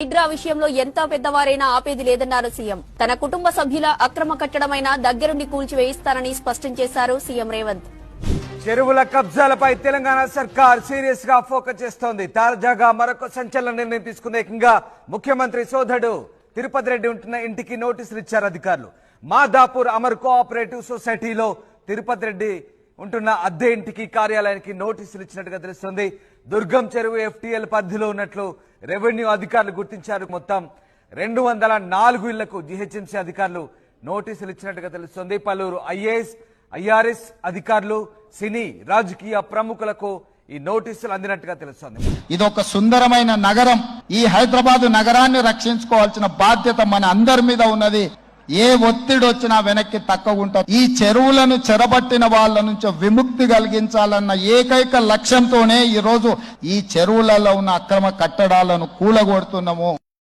హైడ్రా విషయంలో ఎంత పెద్దవారైనా ఆపేది లేదన్నారు సీఎం. తన కుటుంబ సభ్యుల అక్రమ కట్టడమైన దగ్గరుండి కూల్చివేయిస్తానని స్పష్టం చేశారు సీఎం రేవంత్. చెరువుల కబ్జాలపై తెలంగాణ సర్కార్ సీరియస్గా ఫోకస్ చేస్తోంది. తాజాగా మరొక సంచలన నిర్ణయం తీసుకున్న ఏకంగా ముఖ్యమంత్రి సోదరుడు తిరుపతి రెడ్డి ఉంటున్న ఇంటికి నోటీసులు ఇచ్చారు అధికారులు. మాదాపూర్ అమర్ కోఆపరేటివ్ సొసైటీలో తిరుపతి రెడ్డి ఉంటున్న అద్దె ఇంటికి కార్యాలయానికి నోటీసులు ఇచ్చినట్టుగా తెలుస్తుంది. దుర్గం చెరువు ఎఫ్టీఎల్ పరిధిలో ఉన్నట్లు రెవెన్యూ అధికారులు గుర్తించారు. మొత్తం రెండు వందల నాలుగు ఇళ్ళకు జిహెచ్ఎంసీ అధికారులు నోటీసులు ఇచ్చినట్టుగా తెలుస్తుంది. పలువురు ఐఏఎస్ ఐఆర్ఎస్ అధికారులు సినీ రాజకీయ ప్రముఖులకు ఈ నోటీసులు అందినట్టుగా తెలుస్తోంది. ఇది ఒక సుందరమైన నగరం. ఈ హైదరాబాద్ నగరాన్ని రక్షించుకోవాల్సిన బాధ్యత మన అందరి మీద ఉన్నది. ఏ ఒత్తిడి వచ్చినా వెనక్కి తక్కగుంటాం ఈ చెరువులను చెరబట్టిన వాళ్ళ నుంచి విముక్తి కలిగించాలన్న ఏకైక లక్ష్యంతోనే ఈ రోజు ఈ చెరువులలో ఉన్న అక్రమ కట్టడాలను కూలగొడుతున్నాము.